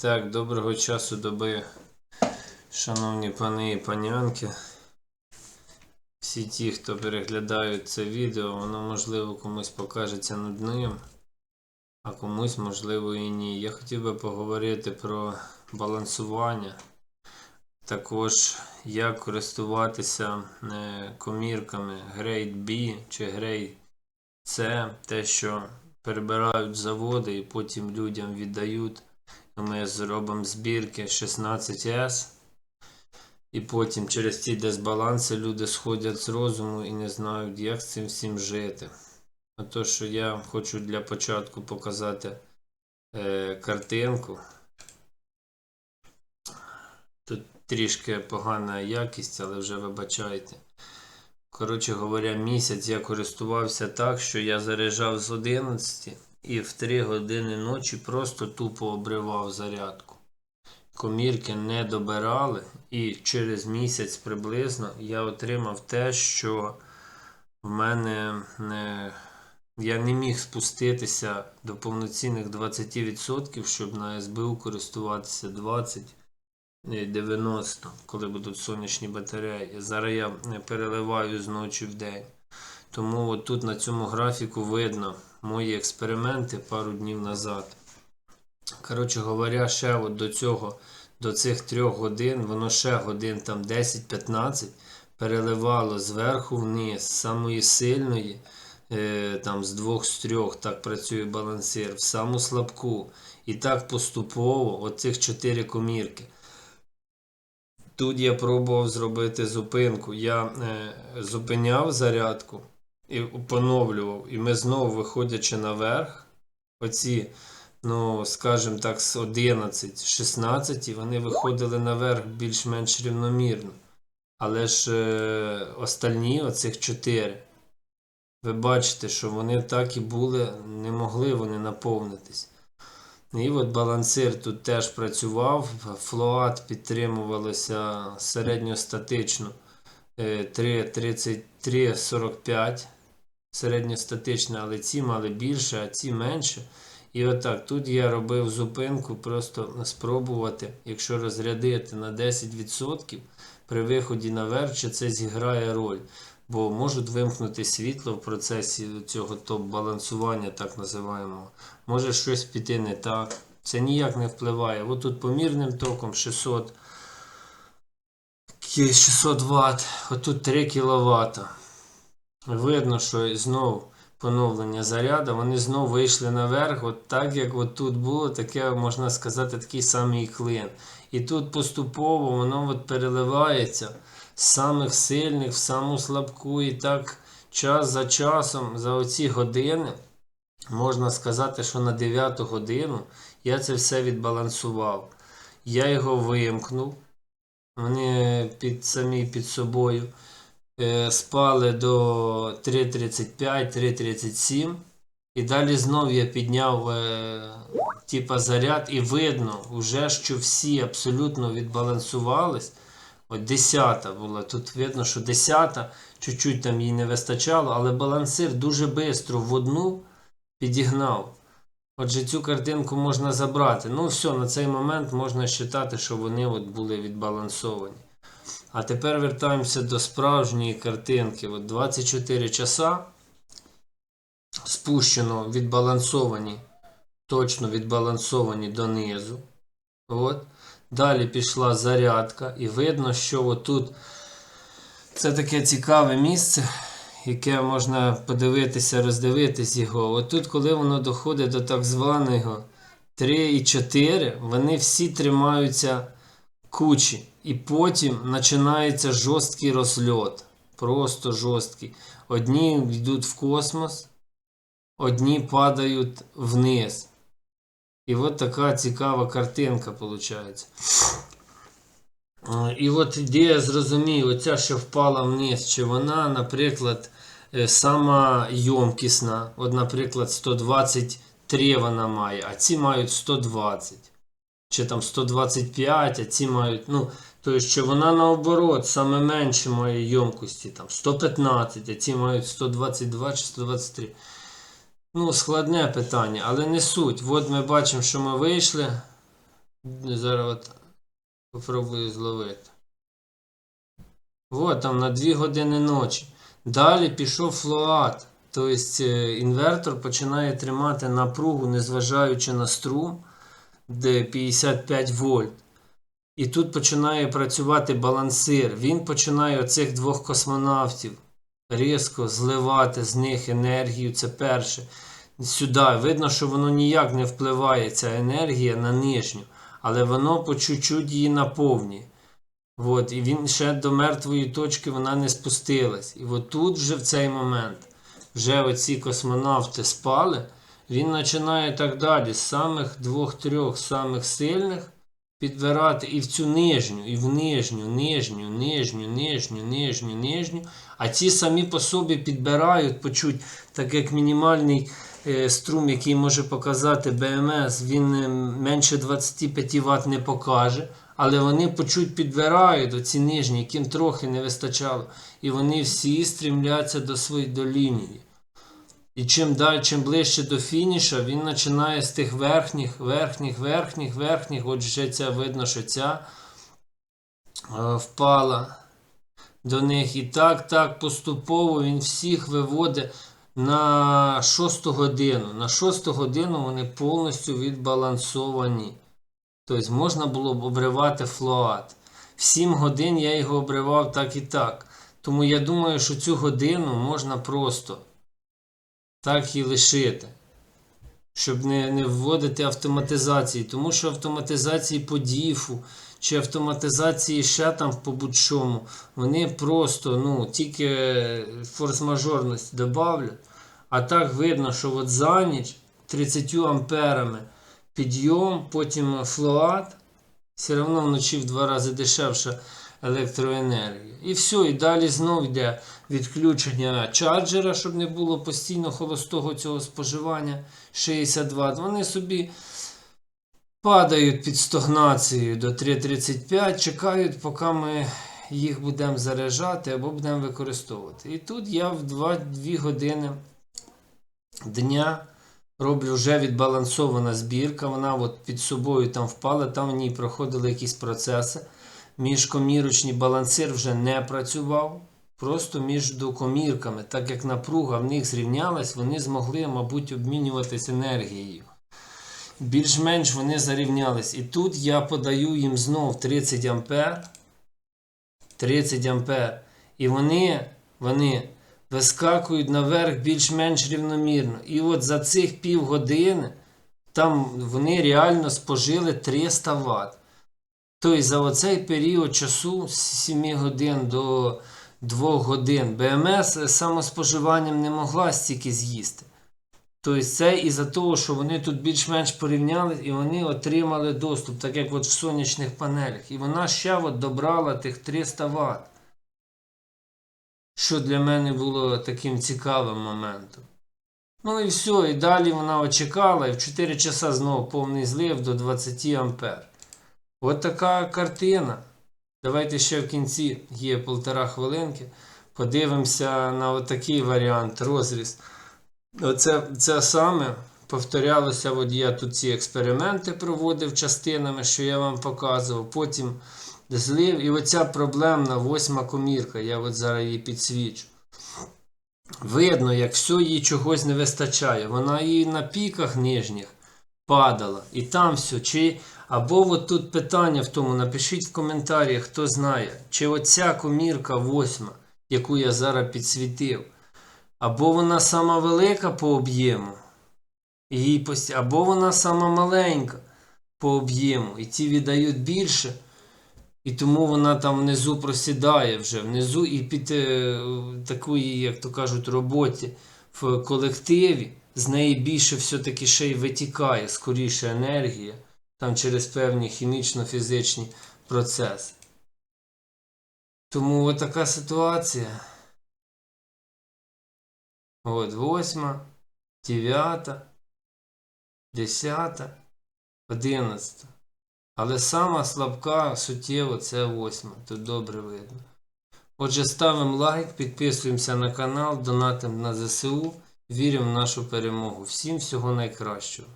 так, доброго часу доби, шановні пани і панянки. Всі ті, хто переглядають це відео, воно можливо комусь покажеться нудним, а комусь можливо і ні. Я хотів би поговорити про балансування. Також як користуватися е, комірками Grade B чи Grade C, те, що перебирають заводи і потім людям віддають. Ми зробимо збірки 16S. І потім через ці дисбаланси люди сходять з розуму і не знають, як з цим всім жити. Ото, що я хочу для початку показати е, картинку. Тут трішки погана якість, але вже вибачайте. Коротше говоря, місяць я користувався так, що я заряджав з 11 і в 3 години ночі просто тупо обривав зарядку. Комірки не добирали, і через місяць приблизно я отримав те, що в мене не, я не міг спуститися до повноцінних 20%, щоб на СБУ користуватися 20. Ні, 90, коли будуть сонячні батареї. Зараз я е, переливаю з ночі в день. Тому от тут на цьому графіку видно мої експерименти пару днів назад. Коротше говоря, ще от до цього, до цих трьох годин, воно ще годин там 10-15 переливало зверху вниз, з самої сильної, е, там з двох з трьох, так працює балансир, в саму слабку. І так поступово, оцих чотири комірки. Тут я пробував зробити зупинку. Я е, зупиняв зарядку і поновлював. І ми знову, виходячи наверх, оці, ну, скажімо так, з 11, 16, вони виходили наверх більш-менш рівномірно. Але ж е, остальні, оцих 4, ви бачите, що вони так і були, не могли вони наповнитись. І от балансир тут теж працював, флоат підтримувалося середньостатично е, 3,33,45 середньостатично, але ці мали більше, а ці менше. І отак, тут я робив зупинку, просто спробувати, якщо розрядити на 10% при виході наверх, чи це зіграє роль. Бо можуть вимкнути світло в процесі цього топ-балансування, так називаємо. Може щось піти не так. Це ніяк не впливає. От тут помірним током 600 600 Вт, отут 3 кВт. Видно, що знову поновлення заряду, вони знову вийшли наверх, от так як от тут було, таке, можна сказати, такий самий клин. І тут поступово воно от переливається з самих сильних в саму слабку. І так час за часом, за оці години, можна сказати, що на 9 годину я це все відбалансував. Я його вимкнув. Вони під самі під собою спали до 3.35-3.37. І далі знов я підняв е, типа заряд, і видно, вже, що всі абсолютно відбалансувались. От 10 була. Тут видно, що 10 чуть-чуть там їй не вистачало, але балансир дуже швидко в одну підігнав. Отже, цю картинку можна забрати. Ну, все, на цей момент можна вважати, що вони от були відбалансовані. А тепер вертаємося до справжньої картинки. От 24 часа спущено відбалансовані, точно відбалансовані донизу. От. Далі пішла зарядка, і видно, що отут це таке цікаве місце, яке можна подивитися, роздивитись його. Отут, коли воно доходить до так званого 3 і 4, вони всі тримаються кучі. І потім починається жорсткий розльот. Просто жорсткий. Одні йдуть в космос, одні падають вниз. І от така цікава картинка виходить. І от ідея зрозумію, оця, що впала вниз, чи вона, наприклад, е, сама йомкісна. От, наприклад, 123 вона має, а ці мають 120. Чи там 125, а ці мають. ну, Тобто, що вона наоборот, саме менше має йомкості, там 115, а ці мають 122 чи 123. Ну, складне питання, але не суть. От ми бачимо, що ми вийшли. Зараз от попробую зловити. От там на 2 години ночі. Далі пішов флоат. Тобто е, інвертор починає тримати напругу, незважаючи на струм, де 55 вольт. І тут починає працювати балансир. Він починає оцих двох космонавтів різко зливати з них енергію. Це перше. Сюди. Видно, що воно ніяк не впливає, ця енергія на нижню, але воно по чуть-чуть її наповнює. От, і він ще до мертвої точки вона не спустилась. І от тут вже в цей момент вже оці космонавти спали, він починає так далі з самих двох-трьох самих сильних підбирати і в цю нижню, і в нижню, нижню, нижню, нижню, нижню, нижню. А ті самі по собі підбирають, почуть, так як мінімальний е, струм, який може показати БМС, він е, менше 25 Вт не покаже. Але вони почуть підбирають оці нижні, яким трохи не вистачало. І вони всі стрімляться до своєї до лінії. І чим далі, чим ближче до фініша, він починає з тих верхніх, верхніх, верхніх, верхніх. От вже ця видно, що ця е, впала до них. І так, так, поступово він всіх виводить на 6 годину. На 6 годину вони повністю відбалансовані. Тобто можна було б обривати флоат. В 7 годин я його обривав так і так. Тому я думаю, що цю годину можна просто так і лишити. Щоб не, не вводити автоматизації. Тому що автоматизації по діфу чи автоматизації ще там по будь-чому, вони просто ну, тільки форс-мажорність додавлять. А так видно, що от за ніч 30 амперами підйом, потім флоат, все одно вночі в два рази дешевша електроенергія. І все, і далі знов йде відключення чарджера, щоб не було постійно холостого цього споживання 62. Вони собі падають під стогнацією до 3,35, чекають, поки ми їх будемо заряджати або будемо використовувати. І тут я в 2 години дня. Роблю вже відбалансована збірка, вона от під собою там впала, там в ній проходили якісь процеси. Міжкомірочний балансир вже не працював. Просто між комірками, так як напруга в них зрівнялась, вони змогли, мабуть, обмінюватися енергією. Більш-менш вони зарівнялись. І тут я подаю їм знов 30 ампер. 30 ампер. І вони, вони вискакують наверх більш-менш рівномірно. І от за цих півгодини там вони реально спожили 300 Вт. Тобто за оцей період часу з 7 годин до 2 годин БМС самоспоживанням не могла стільки з'їсти. Тобто це із-за того, що вони тут більш-менш порівняли і вони отримали доступ, так як от в сонячних панелях. І вона ще от добрала тих 300 Вт що для мене було таким цікавим моментом. Ну і все, і далі вона очекала, і в 4 часа знову повний злив до 20 ампер. От така картина. Давайте ще в кінці є полтора хвилинки. Подивимося на отакий варіант розріз. Оце це саме повторялося, от я тут ці експерименти проводив частинами, що я вам показував. Потім злив. І оця проблемна восьма комірка, я от зараз її підсвічу. Видно, як все їй чогось не вистачає. Вона її на піках нижніх падала. І там все. Чи... Або от тут питання в тому, напишіть в коментарях, хто знає, чи оця комірка восьма, яку я зараз підсвітив, або вона сама велика по об'єму, її або вона сама маленька по об'єму, і ті віддають більше. І тому вона там внизу просідає вже внизу і під е, такої, як то кажуть, роботі в колективі з неї більше все-таки ще й витікає скоріше енергія там через певні хімічно-фізичні процеси. Тому така ситуація. От восьма, дев'ята, десята, одинадцята. Але сама слабка суттєво це восьма. Тут добре видно. Отже, ставимо лайк, підписуємося на канал, донатимо на ЗСУ. Віримо в нашу перемогу. Всім всього найкращого.